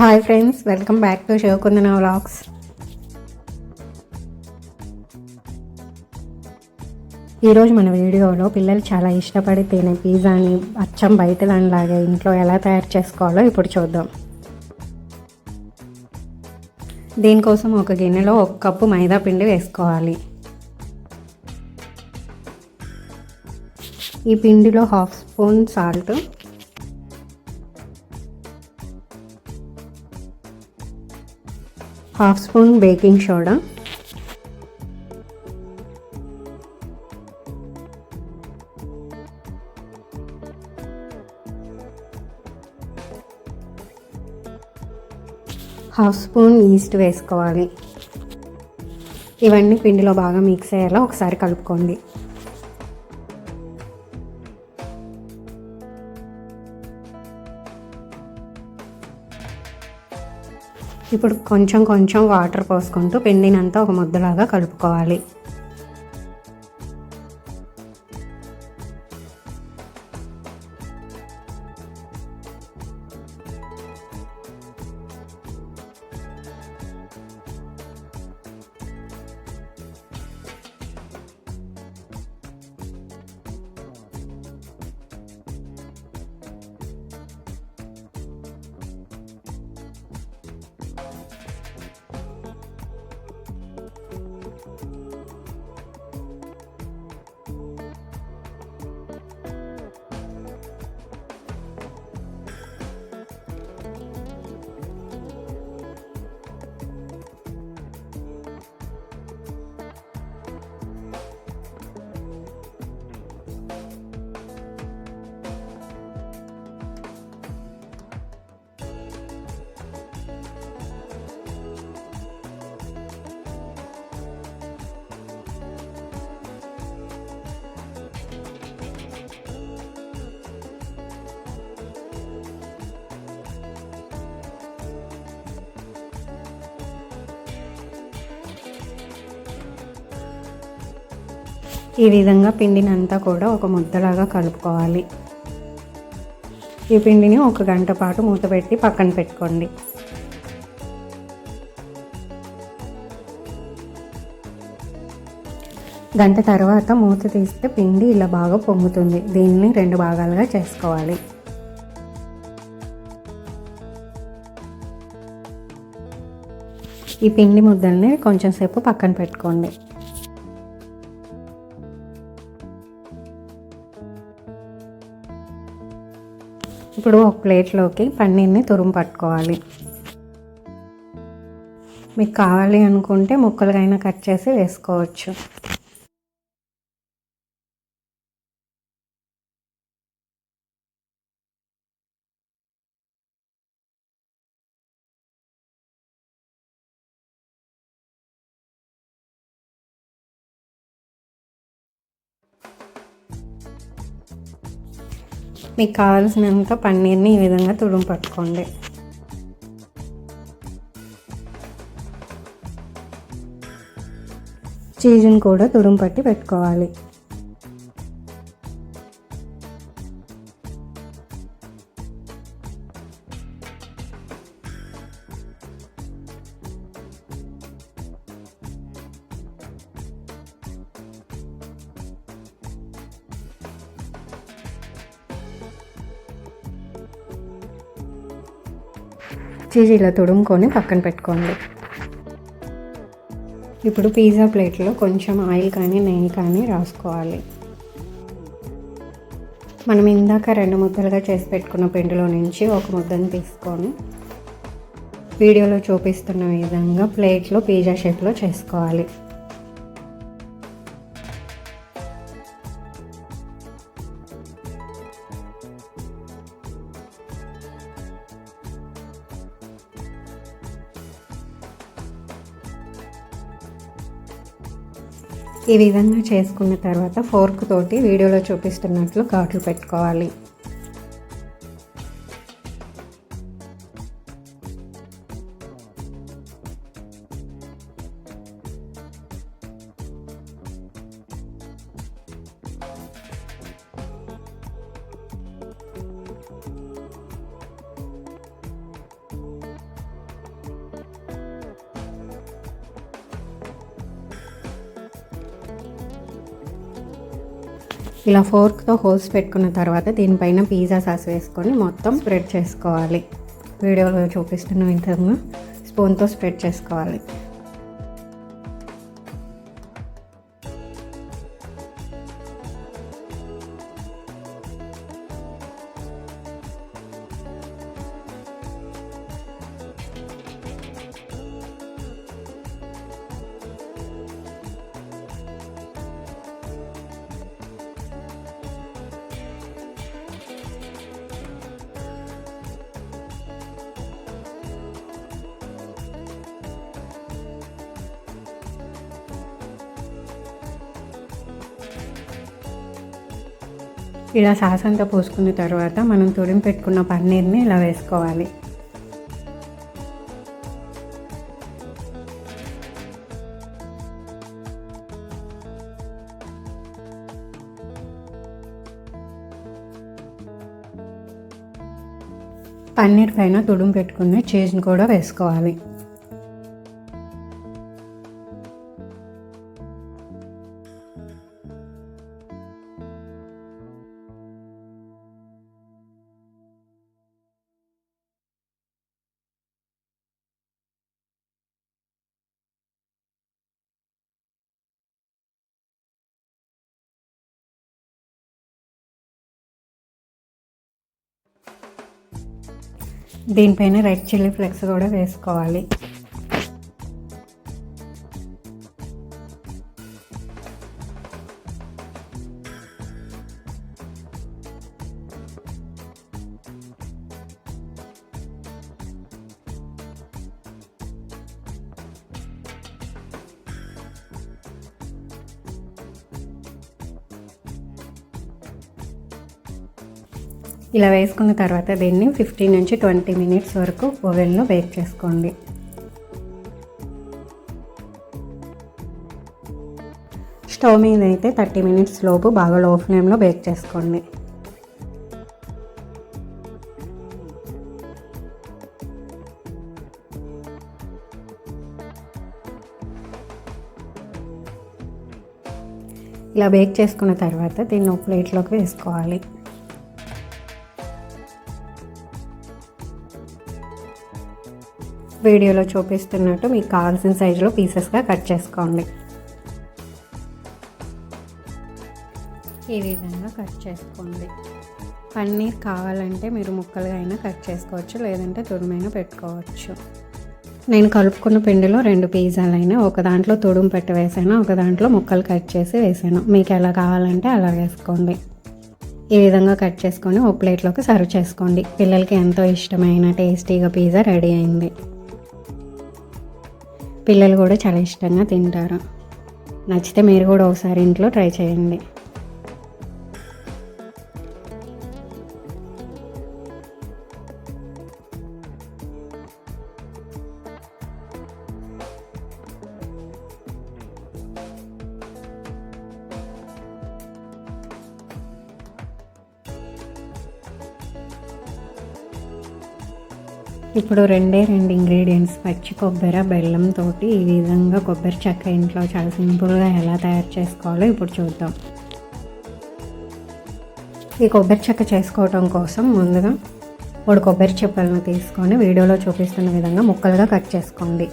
Hi friends welcome back to Sivakundana vlogs. ఈరోజు మన వీడియోలో పిల్లలు చాలా ఇష్టపడి తినే పిజ్జాని అచ్చం బయట దానిలాగా ఇంట్లో ఎలా తయారు చేసుకోవాలో ఇప్పుడు చూద్దాం. దీనికోసం ఒక గిన్నెలో ఒక కప్పు మైదా పిండి వేసుకోవాలి. ఈ పిండిలో half spoon salt half spoon baking soda. Half spoon yeast వేసుకోవాలి. ఇవన్నీ పిండిలో బాగా మిక్స్ అయ్యేలా ఒకసారి కలుపుకోండి. ఇప్పుడు కొంచెం కొంచెం వాటర్ పోసుకుంటూ పిండినంతా ఒక ముద్దలాగా కలుపుకోవాలి. ఈ విధంగా పిండిని అంతా కూడా ఒక ముద్దలాగా కలుపుకోవాలి. ఈ పిండిని ఒక గంట పాటు మూత పెట్టి పక్కన పెట్టుకోండి. గంట తర్వాత మూత తీస్తే పిండి ఇలా బాగా పొంగుతుంది. దీన్ని రెండు భాగాలుగా చేసుకోవాలి. ఈ పిండి ముద్దల్ని కొంచెం సేపు పక్కన పెట్టుకోండి. ఇప్పుడు ఒక ప్లేట్లోకి పన్నీర్ని తురుము పట్టుకోవాలి. మీకు కావాలి అనుకుంటే ముక్కలుగైనా కట్ చేసి వేసుకోవచ్చు. మీకు కావాల్సినంత పన్నీర్ని ఈ విధంగా తుడుము పట్టుకోండి. చీజ్ని కూడా తుడుము పట్టి పెట్టుకోవాలి. చీజ్ ఇలా తుడుముకొని పక్కన పెట్టుకోండి. ఇప్పుడు పిజ్జా ప్లేట్లో కొంచెం ఆయిల్ కానీ నెయ్యి కానీ రాసుకోవాలి. మనం ఇందాక రెండు ముద్దలుగా చేసి పెట్టుకున్న పిండిలో నుంచి ఒక ముద్దను తీసుకొని వీడియోలో చూపిస్తున్న విధంగా ప్లేట్లో పిజ్జా షేప్లో చేసుకోవాలి. ఈ విధంగా చేసుకున్న తర్వాత ఫోర్క్ తోటి వీడియోలో చూపిస్తున్నట్లు ఘాట్లు పెట్టుకోవాలి. ఇలా ఫోర్క్తో హోల్స్ పెట్టుకున్న తర్వాత దీనిపైన పిజ్జా సాస్ వేసుకొని మొత్తం స్ప్రెడ్ చేసుకోవాలి. వీడియోలో చూపిస్తున్న విధంగా స్పూన్తో స్ప్రెడ్ చేసుకోవాలి. ఇలా సాస్ అంతా పోసుకున్న తర్వాత మనం తురిమి పెట్టుకున్న పన్నీర్ని ఇలా వేసుకోవాలి. పన్నీర్ పైన తుడుము పెట్టుకున్న చీజ్ని కూడా వేసుకోవాలి. దీనిపైన రెడ్ చిల్లీ ఫ్లెక్స్ కూడా వేసుకోవాలి. ఇలా వేసుకున్న తర్వాత దీన్ని ఫిఫ్టీన్ నుంచి ట్వంటీ మినిట్స్ వరకు ఓవెన్లో బేక్ చేసుకోండి. స్టవ్ మీద అయితే థర్టీ మినిట్స్ లోపు బాగా లో ఫ్లేమ్లో బేక్ చేసుకోండి. ఇలా బేక్ చేసుకున్న తర్వాత దీన్ని ఒక ప్లేట్లోకి వేసుకోవాలి. వీడియోలో చూపిస్తున్నట్టు మీకు కావాల్సిన సైజులో పీసెస్గా కట్ చేసుకోండి. ఈ విధంగా కట్ చేసుకోండి. పన్నీర్ కావాలంటే మీరు ముక్కలుగా అయినా కట్ చేసుకోవచ్చు లేదంటే తురుమైనా పెట్టుకోవచ్చు. నేను కలుపుకున్న పిండిలో రెండు పిజ్జాలైనా ఒక దాంట్లో తుడుము పెట్టి వేసాను ఒక దాంట్లో ముక్కలు కట్ చేసి వేసాను. మీకు ఎలా కావాలంటే అలా వేసుకోండి. ఈ విధంగా కట్ చేసుకొని ఒక ప్లేట్లోకి సర్వ్ చేసుకోండి. పిల్లలకి ఎంతో ఇష్టమైన టేస్టీగా పిజ్జా రెడీ అయింది. పిల్లలు కూడా చాలా ఇష్టంగా తింటారు. నచ్చితే మీరు కూడా ఒకసారి ఇంట్లో ట్రై చేయండి. ఇప్పుడు రెండే రెండు ఇంగ్రీడియంట్స్ పచ్చి కొబ్బరి బెల్లంతో ఈ విధంగా కొబ్బరి చెక్క ఇంట్లో చాలా సింపుల్గా ఎలా తయారు చేసుకోవాలో ఇప్పుడు చూద్దాం. ఈ కొబ్బరి చెక్క చేసుకోవటం కోసం ముందుగా మూడు కొబ్బరి చెప్పలను తీసుకొని వీడియోలో చూపిస్తున్న విధంగా ముక్కలుగా కట్ చేసుకోండి.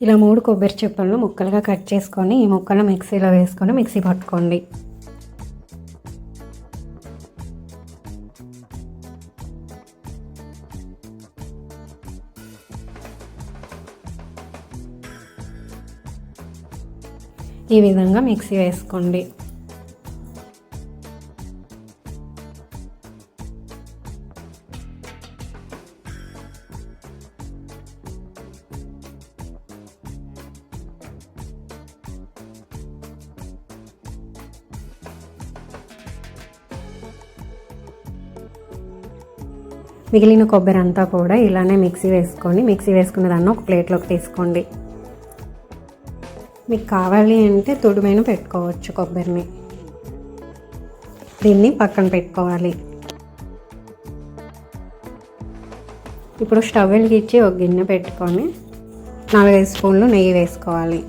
ఇలా మూడు కొబ్బరి చిప్పలను ముక్కలుగా కట్ చేసుకొని ఈ ముక్కలను మిక్సీలో వేసుకొని మిక్సీ పట్టుకోండి. ఈ విధంగా మిక్సీ వేసుకోండి. మిగిలిన కొబ్బరి అంతా కూడా ఇలానే మిక్సీ వేసుకొని మిక్సీ వేసుకున్న దాన్ని ఒక ప్లేట్లోకి తీసుకోండి. మీకు కావాలి అంటే తుడుమైన పెట్టుకోవచ్చు కొబ్బరిని. దీన్ని పక్కన పెట్టుకోవాలి. ఇప్పుడు స్టవ్ వెలిగించి ఒక గిన్నె పెట్టుకొని నాలుగైదు స్పూన్లు నెయ్యి వేసుకోవాలి.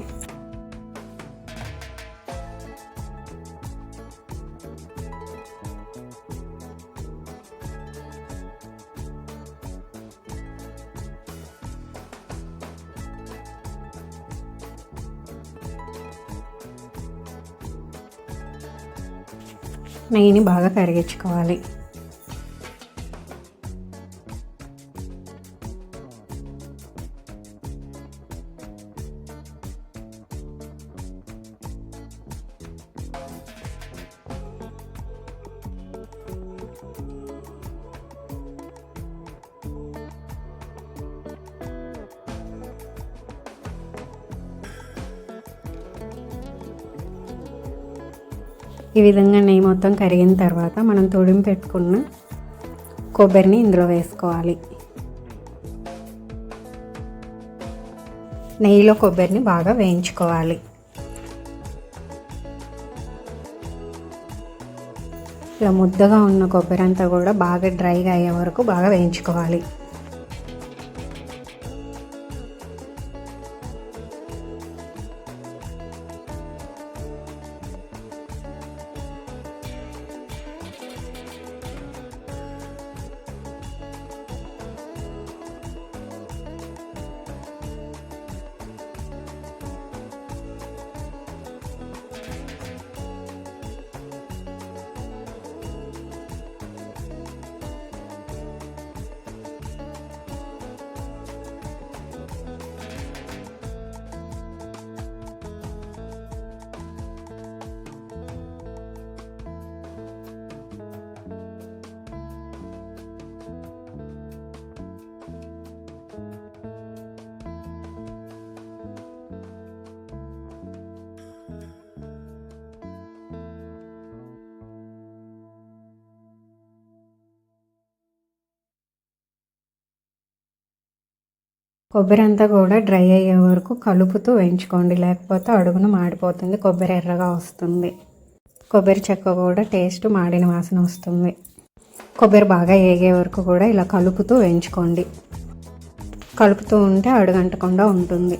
నెయ్యిని బాగా కరిగించుకోవాలి. ఈ విధంగా నెయ్యి మొత్తం కరిగిన తర్వాత మనం తొడిమి పెట్టుకున్న కొబ్బరిని ఇందులో వేసుకోవాలి. నెయ్యిలో కొబ్బరిని బాగా వేయించుకోవాలి. ఇలా ముద్దగా ఉన్న కొబ్బరి అంతా కూడా బాగా డ్రైగా అయ్యే వరకు బాగా వేయించుకోవాలి. కొబ్బరి అంతా కూడా డ్రై అయ్యే వరకు కలుపుతూ వేయించుకోండి. లేకపోతే అడుగున మాడిపోతుంది కొబ్బరి ఎర్రగా వస్తుంది. కొబ్బరి చెక్క కూడా టేస్ట్ మాడిన వాసన వస్తుంది. కొబ్బరి బాగా ఏగే వరకు కూడా ఇలా కలుపుతూ వేయించుకోండి. కలుపుతూ ఉంటే అడుగంటకుండా ఉంటుంది.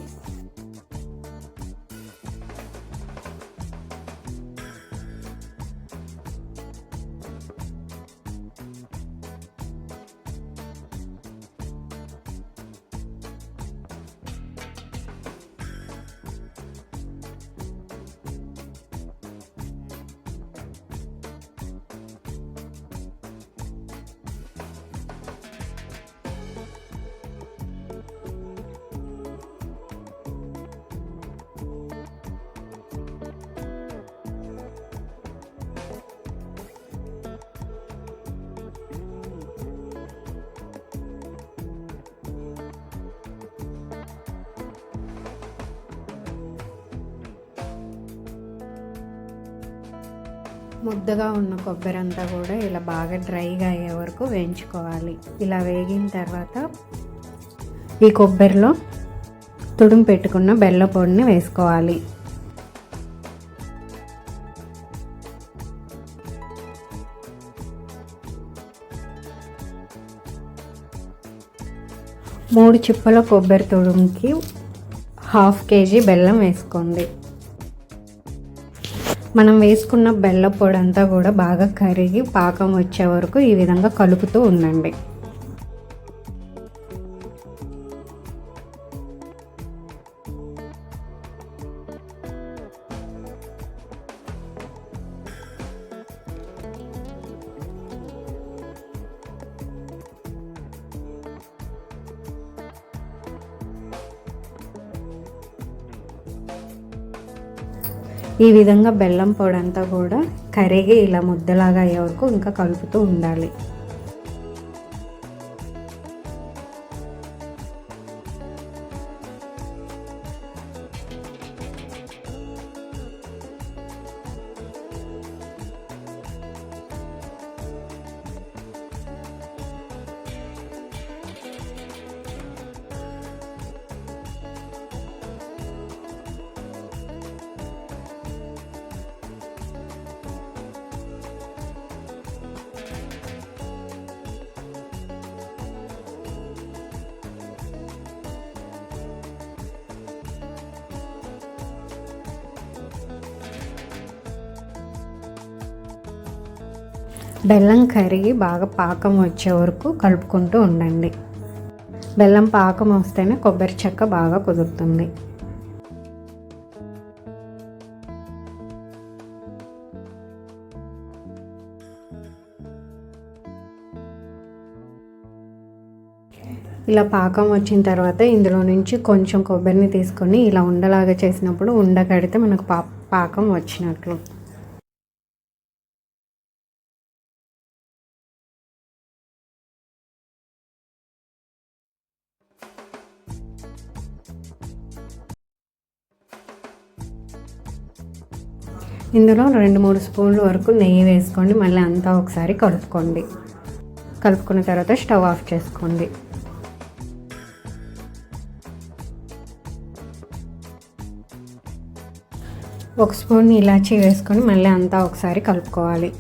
ముద్దగా ఉన్న కొబ్బరి అంతా కూడా ఇలా బాగా డ్రైగా అయ్యే వరకు వేయించుకోవాలి. ఇలా వేగిన తర్వాత ఈ కొబ్బరిలో తుడుము పెట్టుకున్న బెల్ల పొడిని వేసుకోవాలి. మూడు చిప్పల కొబ్బరి తుడుముకి హాఫ్ కేజీ బెల్లం వేసుకోండి. మనం వేసుకున్న బెల్ల పొడంతా అంతా కూడా బాగా కరిగి పాకం వచ్చే వరకు ఈ విధంగా కలుపుతూ ఉండండి. ఈ విధంగా బెల్లం పొడి అంతా కూడా కరిగి ఇలా ముద్దలాగా అయ్యే వరకు ఇంకా కలుపుతూ ఉండాలి. బెల్లం కరిగి బాగా పాకం వచ్చే వరకు కలుపుకుంటూ ఉండండి. బెల్లం పాకం వస్తేనే కొబ్బరి చెక్క బాగా కుదురుతుంది. ఇలా పాకం వచ్చిన తర్వాత ఇందులో నుంచి కొంచెం కొబ్బరిని తీసుకొని ఇలా ఉండలాగా చేసినప్పుడు ఉండ కడితే మనకు పా పాకం వచ్చినట్లు. ఇందులో రెండు మూడు స్పూన్ల వరకు నెయ్యి వేసుకోండి. మళ్ళీ అంతా ఒకసారి కలుపుకోండి. కలుపుకున్న తర్వాత స్టవ్ ఆఫ్ చేసుకోండి. ఒక స్పూన్ ఇలాచీ వేసుకొని మళ్ళీ అంతా ఒకసారి కలుపుకోవాలి.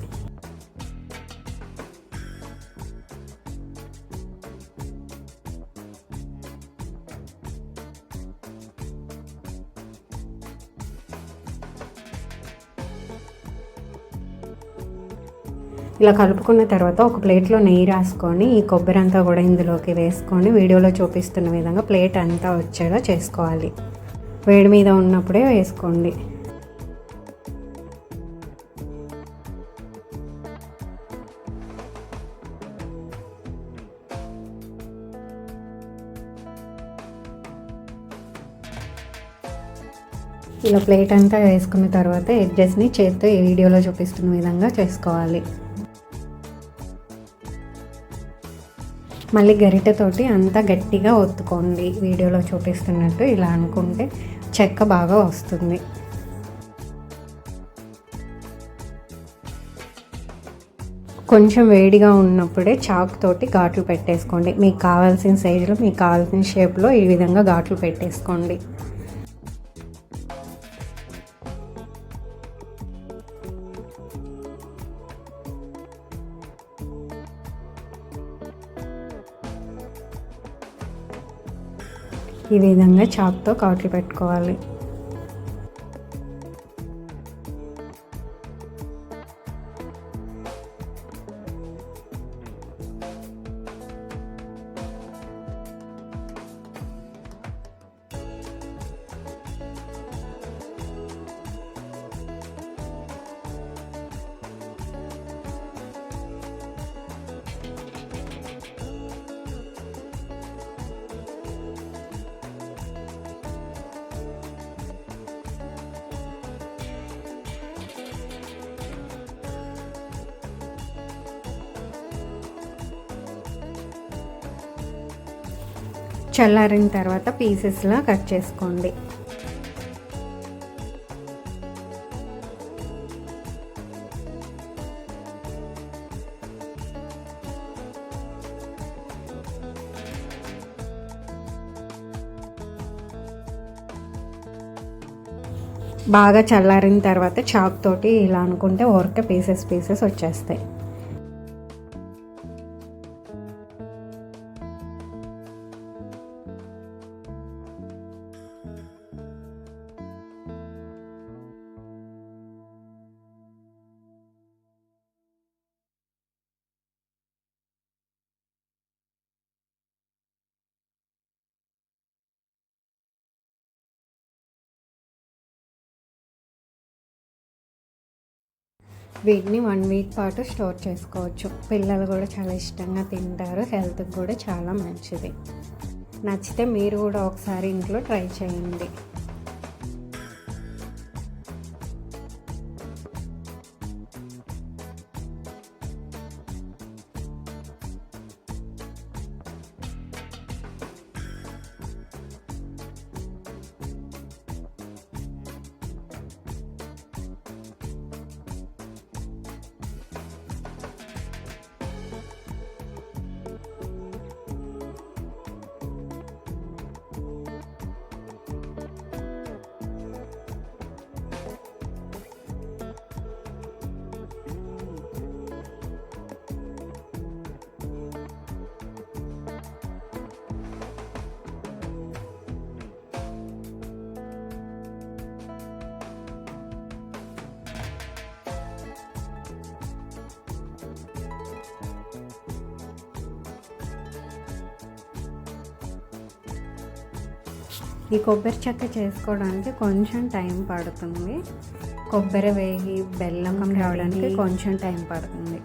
ఇలా కలుపుకున్న తర్వాత ఒక ప్లేట్లో నెయ్యి రాసుకొని ఈ కొబ్బరి అంతా కూడా ఇందులోకి వేసుకొని వీడియోలో చూపిస్తున్న విధంగా ప్లేట్ అంతా వచ్చేలా చేసుకోవాలి. వేడి మీద ఉన్నప్పుడే వేసుకోండి. ఇలా ప్లేట్ అంతా వేసుకున్న తర్వాత ఎడ్జెస్ని చేత్తో ఈ వీడియోలో చూపిస్తున్న విధంగా చేసుకోవాలి. మళ్ళీ గరిటెతోటి అంతా గట్టిగా ఒత్తుకోండి. వీడియోలో చూపిస్తున్నట్టు ఇలా అనుకుంటే చెక్క బాగా వస్తుంది. కొంచెం వేడిగా ఉన్నప్పుడే చాక్ తోటి ఘాట్లు పెట్టేసుకోండి. మీకు కావాల్సిన సైజులో మీకు కావాల్సిన షేప్లో ఈ విధంగా ఘాట్లు పెట్టేసుకోండి. ఈ విధంగా చాక్తో కాట్లు పెట్టుకోవాలి. చల్లారిన తర్వాత పీసెస్లా కట్ చేసుకోండి. బాగా చల్లారిన తర్వాత చాక్ తోటి ఇలా అనుకుంటే ఊరికే పీసెస్ పీసెస్ వచ్చేస్తాయి. వీటిని వన్ వీక్ పాటు స్టోర్ చేసుకోవచ్చు. పిల్లలు కూడా చాలా ఇష్టంగా తింటారు. హెల్త్కి కూడా చాలా మంచిది. నచ్చితే మీరు కూడా ఒకసారి ఇంట్లో ట్రై చేయండి. ఈ కొబ్బరి చెక్క చేసుకోవడానికి కొంచెం టైం పడుతుంది. కొబ్బరి వేగి బెల్లం రావడానికి కొంచెం టైం పడుతుంది.